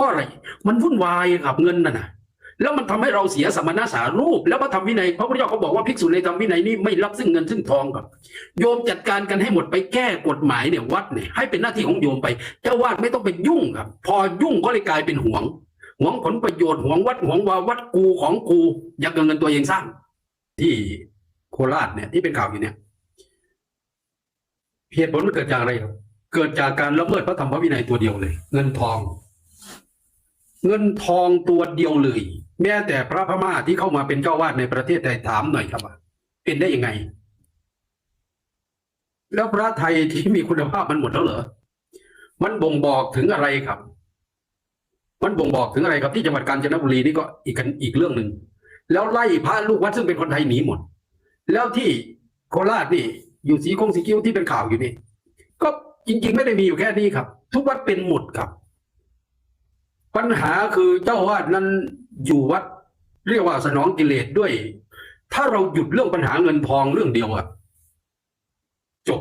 ราะอะไร มันวุ่นวายกับเงินน่ะนะแล้วมันทำให้เราเสียสมณะสารูป แล้วพระธรรมวินัยพระพุทธเจ้าเขาบอกว่าภิกษุในธรรมวินัยนี่ไม่รับซึ่งเงินซึ่งทองครับ โยมจัดการกันให้หมดไปแก้กฎหมายเนี่ยวัดเนี่ยให้เป็นหน้าที่ของโยมไปเจ้าวาดไม่ต้องไปยุ่งครับ พอยุ่งก็เลยกลายเป็นห่วงห่วงผลประโยชน์ห่วงวัดห่วงวาวัดกูของกูอยากเอาเงินตัวเองสร้าง ที่โคราชเนี่ยที่เป็นข่าวอยู่เนี่ยเหตุผลมันเกิดจากอะไรครับเกิดจากการละเมิดพระธรรมวินัยตัวเดียวเลย เงินทอง เงินทองตัวเดียวเลย แม้แต่พระพม่าที่เข้ามาเป็นเจ้าวาดในประเทศไทยถามหน่อยครับว่าเป็นได้ยังไง แล้วพระไทยที่มีคุณภาพมันหมดแล้วเหรอมันบ่งบอกถึงอะไรครับ มันบ่งบอกถึงอะไรครับที่จังหวัดกาญจนบุรีนี่ก็อีกกันอีกเรื่องหนึ่งแล้วไล่พระลูกวัดซึ่งเป็นคนไทยหนีหมด แล้วที่โคราชนี่ อยู่สีคงสีคิ้วที่เป็นข่าวอยู่นี่ ก็จริง ๆ ไม่ได้มีอยู่แค่นี้ครับ ทุกวัดเป็นหมดครับ ปัญหาคือเจ้าอาวาดนั้นอยู่วัดเรียกว่าสนองกิเลสด้วย ถ้าเราหยุดเรื่องปัญหาเงินทองเรื่องเดียวอะจบ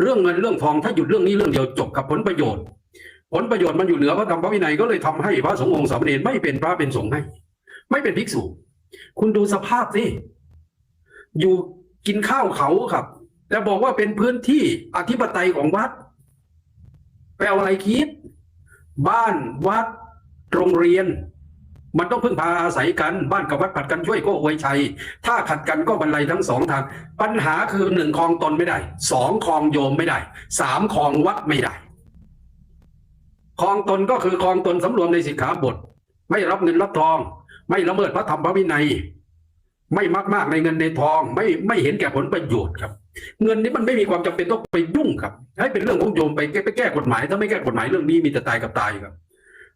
เรื่องเงินเรื่องทองถ้าหยุดเรื่องนี้เรื่องเดียวจบกับผลประโยชน์ ผลประโยชน์มันอยู่เหนือพระธรรมพระวินัยก็เลยทำให้พระสงฆ์องค์สามเณรไม่เป็นพระเป็นสงฆ์ให้ ไม่เป็นภิกษุ คุณดูสภาพสิอยู่กินข้าวเขาครับ แต่บอกว่าเป็นพื้นที่อธิปไตยของวัดไปเอาอะไรคิด บ้านวัดโรงเรียน มันต้องพึ่งพาอาศัยกัน บ้านกับวัดผัดกันช่วยก็อวยชัย ถ้าขัดกันก็บรรลัยทั้งสองทางปัญหาคือหนึ่งคลองตนไม่ได้สองคลองโยมไม่ได้สามคลองวัดไม่ได้คลองตนก็คือคลองตนสำรวมในสิกขาบท ไม่รับเงินรับทอง ไม่ละเมิดพระธรรมพระวินัย ไม่มากมากในเงินในทอง ไม่ไม่เห็นแก่ผลประโยชน์ครับ เงินนี้มันไม่มีความจำเป็นต้องไปยุ่งครับ ให้เป็นเรื่องของโยมไปแก้ไปแก้กฎหมาย ถ้าไม่แก้กฎหมายเรื่องนี้มีแต่ตายกับตายครับ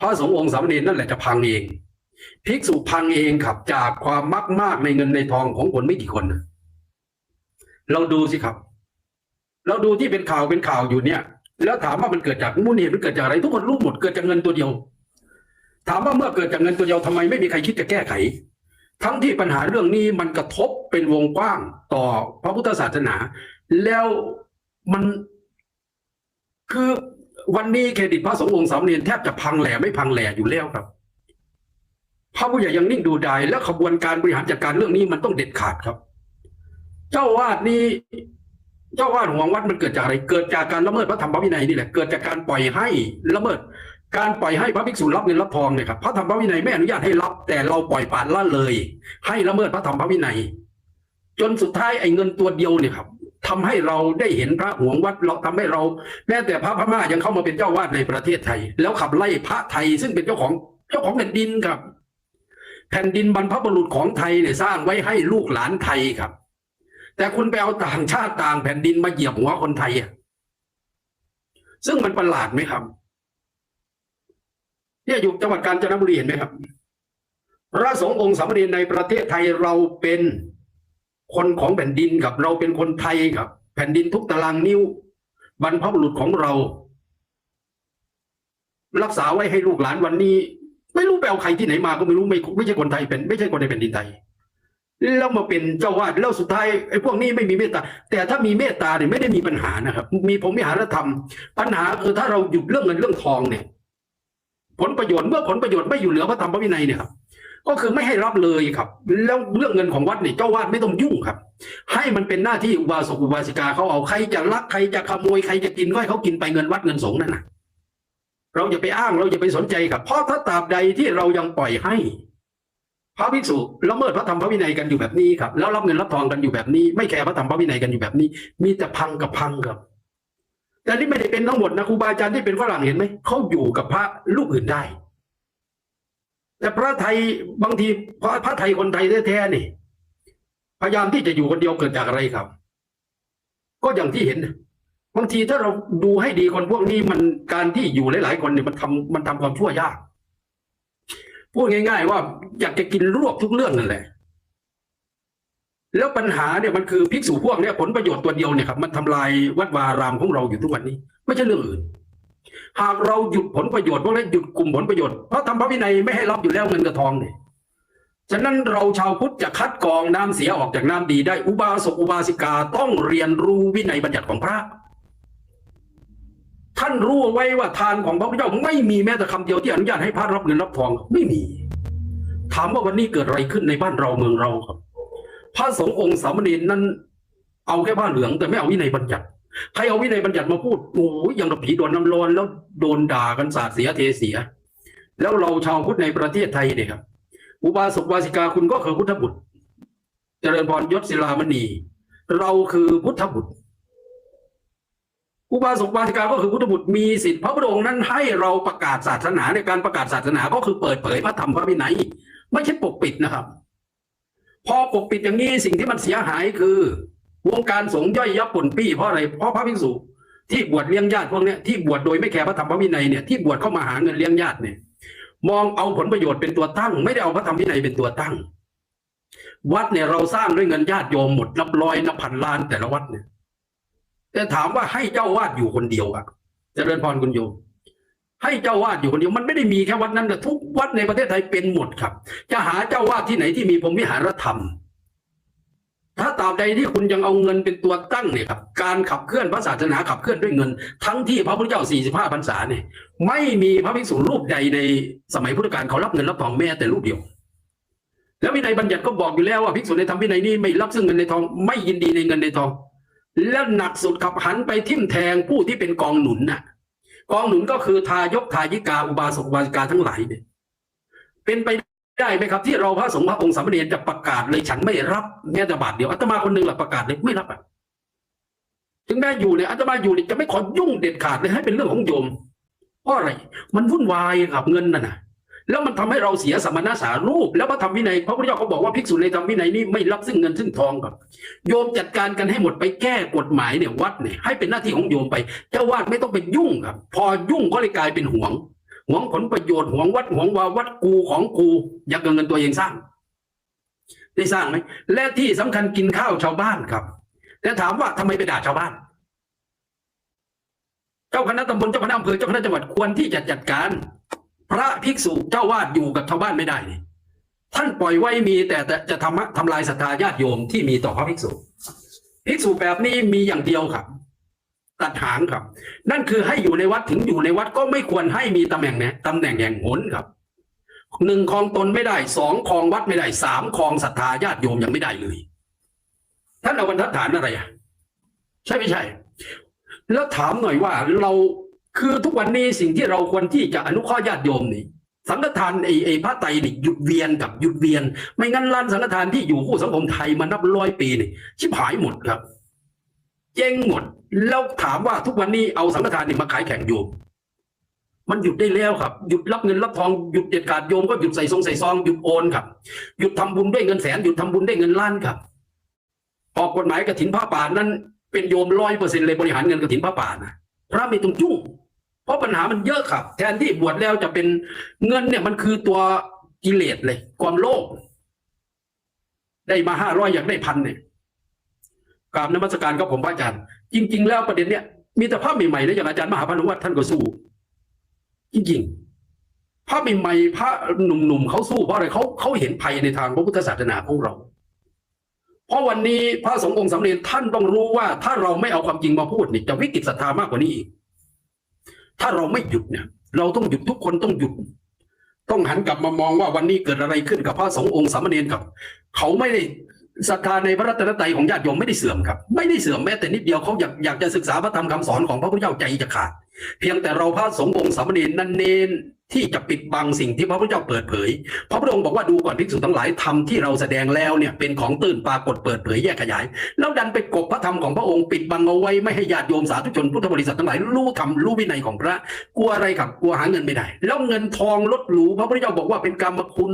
พระสงฆ์องค์สามเณรนั่นแหละจะพังเองภิกษุพังเองครับจากความมากมากในเงินในทองของคนไม่กี่คน เราดูสิครับ เราดูที่เป็นข่าวเป็นข่าวอยู่เนี่ย แล้วถามว่ามันเกิดจากมูลเหตุมันเกิดจากอะไร ทุกคนรู้หมดเกิดจากเงินตัวเดียว ถามว่าเมื่อเกิดจากเงินตัวเดียวทำไมไม่มีใครคิดจะแก้ไข ทั้งที่ปัญหาเรื่องนี้มันกระทบเป็นวงกว้างต่อพระพุทธศาสนา แล้วมันคือวันนี้เครดิตพระสงฆ์องค์สามเณรแทบจะพังแหล่ไม่พังแหล่อยู่แล้วครับพระผู้ใหญ่ยังนิ่งดูดายและขบวนการบริหารจัดการเรื่องนี้มันต้องเด็ดขาดครับ เจ้าวาดนี้ เจ้าวาดห่วงวัดมันเกิดจากอะไร เกิดจากการละเมิดพระธรรมวินัยนี่แหละ เกิดจากการปล่อยให้ละเมิด การปล่อยให้พระภิกษุรับเงินรับทองเนี่ยครับพระธรรมวินัยไม่อนุญาตให้รับ แต่เราปล่อยปละละเลย ให้ละเมิดพระธรรมวินัย จนสุดท้ายไอ้เงินตัวเดียวเนี่ยครับทำให้เราได้เห็นพระหวงวัดเราทำให้เราแม้แต่พระพม่ายังเข้ามาเป็นเจ้าวาดในประเทศไทย แล้วขับไล่พระไทยซึ่งเป็นเจ้าของเจ้าของแผ่นดินครับ แผ่นดินบรรพบุรุษของไทยเนี่ยสร้างไว้ให้ลูกหลานไทยครับ แต่คุณไปเอาต่างชาติต่างแผ่นดินมาเหยียบหัวคนไทยอะซึ่งมันประหลาดไหมครับ เนี่ยอยู่จังหวัดกาญจนบุรีเห็นไหมครับ พระสงฆ์องค์สามเณรในประเทศไทยเราเป็นคนของแผ่นดินครับ เราเป็นคนไทยครับ แผ่นดินทุกตารางนิ้ว บรรพบุรุษของเรา รักษาไว้ให้ลูกหลานวันนี้ ไม่รู้ไปเอาใครที่ไหนมาก็ไม่รู้ไม่ไม่ใช่คนไทยเป็น ไม่ใช่คนในแผ่นดินไทยแล้วมาเป็นเจ้าวาดแล้วสุดท้ายไอ้พวกนี้ไม่มีเมตตา แต่ถ้ามีเมตตาเนี่ยไม่ได้มีปัญหานะครับ มีผมมีหารธรรม ปัญหาคือถ้าเราหยุดเรื่องเงินเรื่องทองเนี่ย ผลประโยชน์เมื่อผลประโยชน์ไม่อยู่เหนือพระธรรมพระวินัยเนี่ยครับก็คือไม่ให้รับเลยครับ แล้วเรื่องเงินของวัดเนี่ยเจ้าวาดไม่ต้องยุ่งครับ ให้มันเป็นหน้าที่อุบาสกอุบาสิกาเขาเอาใครจะลักใครจะขโมยใครจะกินก็ให้เขากินไปเงินวัดเงินสงฆ์นั่นนะเราอย่าไปอ้างเราอย่าไปสนใจครับ เพราะถ้าตราบใดที่เรายังปล่อยให้ พระภิกษุละเมิดพระธรรมพระวินัยกันอยู่แบบนี้ครับ แล้วรับเงินรับทองกันอยู่แบบนี้ ไม่แคร์พระธรรมพระวินัยกันอยู่แบบนี้ มีแต่พังกับพังครับ แต่นี่ไม่ได้เป็นทั้งหมดนะครูบาอาจารย์ที่เป็นฝรั่งเห็นไหมเขาอยู่กับพระลูกอื่นได้ แต่พระไทยบางทีพระพระไทยคนไทยแท้ๆนี่ พยายามที่จะอยู่คนเดียวเกิดจากอะไรครับ ก็อย่างที่เห็นบางทีถ้าเราดูให้ดีคนพวกนี้มันการที่อยู่หลาย ๆ คนเนี่ยมันทำมันทำความชั่วยากพูดง่าย ๆ ว่าอยากจะกินรวบทุกเรื่องนั่นแหละ แล้วปัญหาเนี่ยมันคือภิกษุพวกเนี้ยผลประโยชน์ตัวเดียวเนี่ยครับมันทำลายวัดวารามของเราอยู่ทุกวันนี้ ไม่ใช่เรื่องอื่น หากเราหยุดผลประโยชน์พวกนี้หยุดกลุ่มผลประโยชน์เพราะธรรมพระวินัยไม่ให้รับอยู่แล้วเงินกับทองเนี่ยฉะนั้นเราชาวพุทธจะคัดกรองน้ำเสียออกจากน้ำดีได้อุบาสกอุบาสิกาต้องเรียนรู้วินัยบัญญัติของพระ ท่านรู้เอาไว้ว่าทานของพระพุทธเจ้าไม่มีแม้แต่คำเดียวที่อนุญาตให้พระรับเงินรับทองไม่มี ถามว่าวันนี้เกิดอะไรขึ้นในบ้านเราเมืองเราครับ พระสงฆ์องค์สามเณรนั้น เอาแค่ผ้าเหลืองแต่ไม่เอาวินัยบัญญัติใครเอาวินัยบัญญัติมาพูดโอ้ยอย่างกับผีโดนน้ำร้อนแล้วโดนด่ากันสาดเสียเทเสีย แล้วเราชาวพุทธในประเทศไทยเนี่ยครับอุบาสกวาสิกาคุณก็คือพุทธบุตร เจริญพรยศศิลามณี เราคือพุทธบุตร อุบาสกวาสิกาก็คือพุทธบุตรมีสิทธิ์พระพุทธองค์นั้นให้เราประกาศศาสนาในการประกาศศาสนาก็คือเปิดเผยพระธรรมพระวินัย ไม่ใช่ปกปิดนะครับ พอปกปิดอย่างนี้สิ่งที่มันเสียหายคือ วงการสงฆ์ย่อยยับป่นปี้เพราะอะไรเพราะพระภิกษุที่บวชเลี้ยงญาติพวกเนี้ยที่บวชโดยไม่แคร์พระธรรมวินัยเนี่ยที่บวชเข้ามาหาเงินเลี้ยงญาติเนี่ย มองเอาผลประโยชน์เป็นตัวตั้ง ไม่ได้เอาพระธรรมวินัยเป็นตัวตั้ง วัดเนี่ยเราสร้างด้วยเงินญาติโยมหมดนับร้อยนับพันล้านแต่ละวัดเนี่ยแต่ถามว่าให้เจ้าวาดอยู่คนเดียวอะเจริญพรคุณโยม ให้เจ้าวาดอยู่คนเดียวมันไม่ได้มีแค่วัดนั้นแต่ทุกวัดในประเทศไทยเป็นหมดครับ จะหาเจ้าวาดที่ไหนที่มีพรหมวิหารธรรม ถ้าตราบใดที่คุณยังเอาเงินเป็นตัวตั้งเนี่ยครับ การขับเคลื่อนพระศาสนาขับเคลื่อนด้วยเงิน ทั้งที่พระพุทธเจ้า 45พรรษาเนี่ยไม่มีพระภิกษุรูปใดในสมัยพุทธกาลเขารับเงินรับทองแม้แต่รูปเดียว แล้ววินัยบัญญัติก็บอกอยู่แล้วว่าภิกษุในธรรมวินัยนี้ไม่รับซึ่งเงินในทองไม่ยินดีในเงินในทอง แล้วหนักสุดขับหันไปทิ่มแทงผู้ที่เป็นกองหนุนน่ะ กองหนุนก็คือทายกทายิกาอุบาสกอุบาสิกาทั้งหลายเนี่ยเป็นไปได้ไหมครับ ที่เราพระสงฆ์พระองค์สามเณรจะประกาศเลยฉันไม่รับแม้แต่บาทเดียวอาตมาคนหนึ่งแหละประกาศเลยไม่รับอะถึงแม้อยู่เนี่ยอาตมาอยู่เนี่ยจะไม่ขอยุ่งเด็ดขาดเลยให้เป็นเรื่องของโยมเพราะอะไร มันวุ่นวายกับเงินน่ะนะ แล้วมันทำให้เราเสียสมณะสารูป แล้วพระธรรมวินัยพระพุทธเจ้าเขาบอกว่าภิกษุในธรรมวินัยนี้ไม่รับซึ่งเงินซึ่งทองครับ โยมจัดการกันให้หมดไปแก้กฎหมายเนี่ยวัดเนี่ยให้เป็นหน้าที่ของโยมไปเจ้าวาดไม่ต้องไปยุ่งครับ พอยุ่งก็เลยกลายเป็นห่วงห่วงผลประโยชน์ห่วงวัดห่วงวาวัดกูของกูอยากเอาเงินตัวเองสร้าง ได้สร้างไหมและที่สำคัญกินข้าวชาวบ้านครับแต่ถามว่าทำไมไปด่าชาวบ้าน เจ้าคณะตำบลเจ้าคณะอำเภอเจ้าคณะจังหวัดควรที่จะจัดการ พระภิกษุเจ้าวาดอยู่กับชาวบ้านไม่ได้นี่ท่านปล่อยไว้มีแต่จะทำทำลายศรัทธาญาติโยมที่มีต่อพระภิกษุภิกษุแบบนี้มีอย่างเดียวครับ ตัดหางครับ นั่นคือให้อยู่ในวัดถึงอยู่ในวัดก็ไม่ควรให้มีตำแหน่งเนี่ยตำแหน่งแห่งหนครับหนึ่งครองตนไม่ได้สองครองวัดไม่ได้สามครองศรัทธาญาติโยมยังไม่ได้เลยท่านเอาบรรทัดฐานอะไรอะใช่ไม่ใช่ แล้วถามหน่อยว่าเรา คือทุกวันนี้สิ่งที่เราควรที่จะอนุเคราะห์ญาติโยมนี่สังฆทานไอ้ไอ้พระไตรนี่หยุดเวียนกับหยุดเวียน ไม่งั้นร้านสังฆทานที่อยู่คู่สังคมไทยมานับร้อยปีนี่ชิบหายหมดครับเจ๊งหมด แล้วถามว่าทุกวันนี้เอาสังฆทานนี่มาขายแข่งโยม มันหยุดได้แล้วครับ หยุดรับเงินรับทองหยุดเด็ดขาดโยมก็หยุดใส่ซองใส่ซองหยุดโอนครับหยุดทำบุญด้วยเงินแสนหยุดทำบุญด้วยเงินล้านครับออกกฎหมายกระถินพระป่านั้นเป็นโยมร้อยเปอร์เซ็นต์เลยบริหารเงินกระถินพระป่านะพระไม่ต้องยุ่ง ราะปัญหามันเยอะครับ แทนที่บวชแล้วจะเป็นเงินเนี่ยมันคือตัวกิเลสเลย ความโลภได้มาห้าร้อยอยากได้พันเนี่ยกราบนมัสการกับผมพระอาจารย์ จริง ๆ แล้วประเด็นเนี้ยมีแต่ภาพใหม่ๆนะอย่างอาจารย์มหาพานุวัฒน์ท่านก็สู้ จริงๆภาพใหม่ๆพระหนุ่มๆเขาสู้เพราะอะไรเขาเขาเห็นภัยในทางพระพุทธศาสนาของเรา เพราะวันนี้พระสงฆ์องค์สำเร็จท่านต้องรู้ว่า ถ้าเราไม่เอาความจริงมาพูดนี่จะวิกฤตศรัทธามากกว่านี้อีก ถ้าเราไม่หยุดเนี่ย เราต้องหยุดทุกคนต้องหยุด ต้องหันกลับมามองว่าวันนี้เกิดอะไรขึ้นกับพระสงฆ์องค์สามเณรครับ เขาไม่ได้ศรัทธาในพระรัตนตรัยของญาติโยมไม่ได้เสื่อมครับ ไม่ได้เสื่อมแม้แต่นิดเดียวเขาอยากอยากจะศึกษาพระธรรมคำสอนของพระพุทธเจ้าใจจะขาด เพียงแต่เราพระสงฆ์องค์สามเณรนั่นเนน ที่จะปิดบังสิ่งที่พระพุทธเจ้าเปิดเผย พระพุทธองค์บอกว่าดูก่อนภิกษุทั้งหลายธรรมที่เราแสดงแล้วเนี่ยเป็นของตื่นปรากฏเปิดเผยแยกขยาย แล้วดันไปกบพระธรรมของพระองค์ปิดบังเอาไว้ไม่ให้ญาติโยมสาธุชนพุทธบริษัททั้งหลายรู้ธรรมรู้วินัยของพระกลัวอะไรครับกลัวหาเงินไม่ได้ แล้วเงินทองลดหรูพระพุทธเจ้าบอกว่าเป็นกรรมคุณ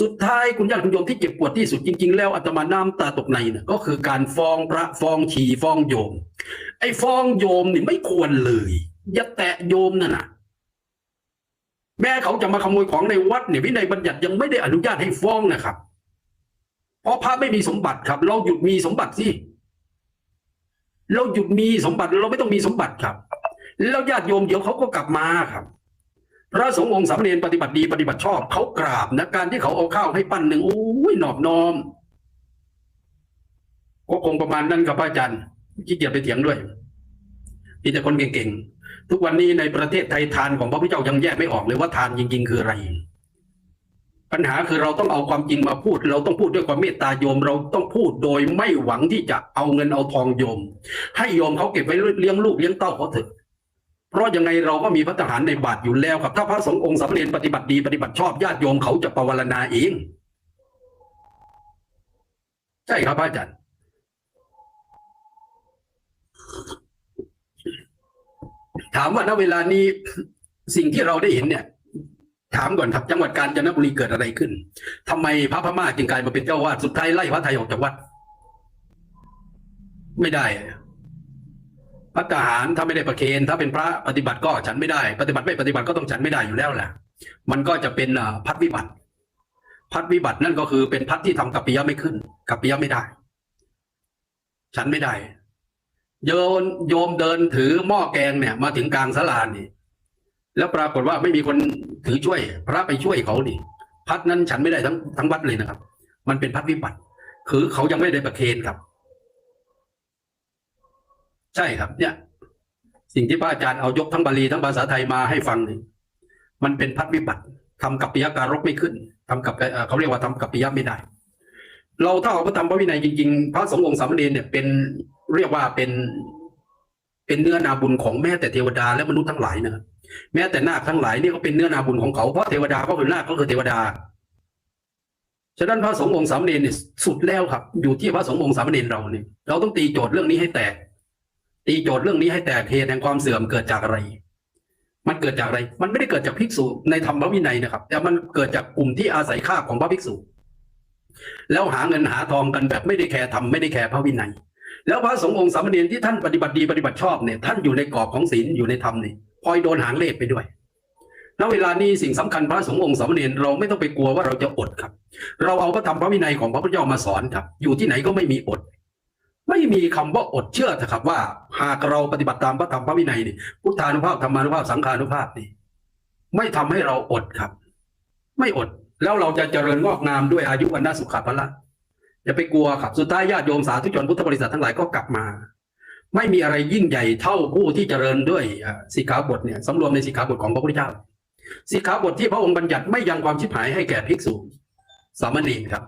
สุดท้ายคุณญาติคุณโยมที่เจ็บปวดที่สุดจริง ๆ แล้วอาตมาน้ำตาตกในนะก็คือการฟ้องพระฟ้องฉีฟ้องโยม ไอ้ฟ้องโยมนี่ไม่ควรเลยอย่าแตะโยมนั่นน่ะ แม้เขาจะมาขโมยของในวัดเนี่ยวินัยบัญญัติยังไม่ได้อนุญาตให้ฟ้องนะครับ เพราะพระไม่มีสมบัติครับ เราหยุดมีสมบัติสิเราหยุดมีสมบัติเราไม่ต้องมีสมบัติครับ แล้วญาติโยมเดี๋ยวเขาก็กลับมาครับพระสงฆ์องค์สามเณรปฏิบัติดีปฏิบัติชอบเขากราบนะการที่เขาเอาข้าวให้ปั้นหนึ่งโอ้ยหนอบน้อมก็คงประมาณนั้นครับพระอาจารย์ขี้เกียจไปเถียงด้วย มีแต่คนเก่งๆ ทุกวันนี้ในประเทศไทยทานของพระพุทธเจ้ายังแยกไม่ออกเลยว่าทานจริง ๆ คืออะไร ปัญหาคือเราต้องเอาความจริงมาพูด เราต้องพูดด้วยความเมตตาโยม เราต้องพูดโดยไม่หวังที่จะเอาเงินเอาทองโยม ให้โยมเขาเก็บไว้เลี้ยงลูกเลี้ยงเต้าเขาเถอะเพราะยังไงเราก็มีพระทหารในบาทอยู่แล้วครับ ถ้าพระสงฆ์องค์สามเณรปฏิบัติดีปฏิบัติชอบญาติโยมเขาจะปวารณาเอง ใช่ครับพระอาจารย์ ถามว่าณเวลานี้สิ่งที่เราได้เห็นเนี่ย ถามก่อนครับจังหวัดกาญจนบุรีเกิดอะไรขึ้นทำไมพระพม่าจึงกลายมาเป็นเจ้าวาดสุดท้ายไล่พระไทยออกจากวัด ไม่ได้พระทหารถ้าไม่ได้ประเคนถ้าเป็นพระปฏิบัติก็ฉันไม่ได้ ปฏิบัติไม่ปฏิบัติก็ต้องฉันไม่ได้อยู่แล้วแหละมันก็จะเป็นพัดวิบัติ พัดวิบัตินั่นก็คือเป็นพัดที่ทำกัปปิยะไม่ขึ้น กัปปิยะไม่ได้ ฉันไม่ได้ โยนโยมเดินถือหม้อแกงเนี่ย มาถึงกลางสลานี่ แล้วปรากฏว่าไม่มีคนถือช่วย พระไปช่วยเขาดิพัดนั้นฉันไม่ได้ทั้งทั้งวัดเลยนะครับ มันเป็นพัดวิบัติ คือเขายังไม่ได้ประเคนครับ ใช่ครับ เนี่ย สิ่งที่พระอาจารย์เอายกทั้งบาลีทั้งภาษาไทยมาให้ฟังนี่มันเป็นพัดวิบัติทำกับปิยการกไม่ขึ้นทำกับเขาเรียกว่าทำกับปิยะไม่ได้ เราถ้าเอาพระธรรมพระวินัยจริงๆ พระสงฆ์องค์สามเณรเนี่ยเป็น เรียกว่าเป็นเป็นเนื้อนาบุญของแม้แต่เทวดาและมนุษย์ทั้งหลายนะแม้แต่นาคทั้งหลายนี่ก็เป็นเนื้อนาบุญของเขาเพราะเทวดาก็คือนาคก็คือเทวดา ฉะนั้นพระสงฆ์องค์สามเณรเนี่ยสุดแล้วครับ อยู่ที่พระสงฆ์องค์สามเณรเราเนี่ยเราต้องตีโจทย์เรื่องนี้ให้แตก ตีโจทย์เรื่องนี้ให้แตกเหตุแห่งความเสื่อมเกิดจากอะไร มันเกิดจากอะไร มันไม่ได้เกิดจากภิกษุในธรรมวินัยนะครับ แต่มันเกิดจากกลุ่มที่อาศัยค่าของพระภิกษุ แล้วหาเงินหาทองกันแบบไม่ได้แคร์ธรรมไม่ได้แคร์พระวินัย แล้วพระสงฆ์องค์สามเณรที่ท่านปฏิบัติดีปฏิบัติชอบเนี่ยท่านอยู่ในกรอบของศีลอยู่ในธรรมนี่พลอยโดนหางเลขไปด้วยณเวลานี้สิ่งสำคัญพระสงฆ์องค์สามเณรเราไม่ต้องไปกลัวว่าเราจะอดครับ เราเอาพระธรรมพระวินัยของพระพุทธเจ้ามาสอนครับ อยู่ที่ไหนก็ไม่มีอด ไม่มีคำว่าอดเชื่อเถอะครับว่า หากเราปฏิบัติตามพระธรรมพระวินัยนี่พุทธานุภาพธรรมานุภาพสังฆานุภาพนี่ไม่ทำให้เราอดครับ ไม่อดแล้วเราจะเจริญงอกงามด้วยอายุวันนาสุขภาละ อย่าไปกลัวครับสุดท้ายญาติโยมสาธุชนพุทธบริษัททั้งหลายก็กลับมา ไม่มีอะไรยิ่งใหญ่เท่าผู้ที่เจริญด้วยสิกขาบทเนี่ยสำรวมในสิกขาบทของพระพุทธเจ้าสิกขาบทที่พระองค์บัญญัติไม่ยังความชิบหายให้แก่ภิกษุสามเณรครับ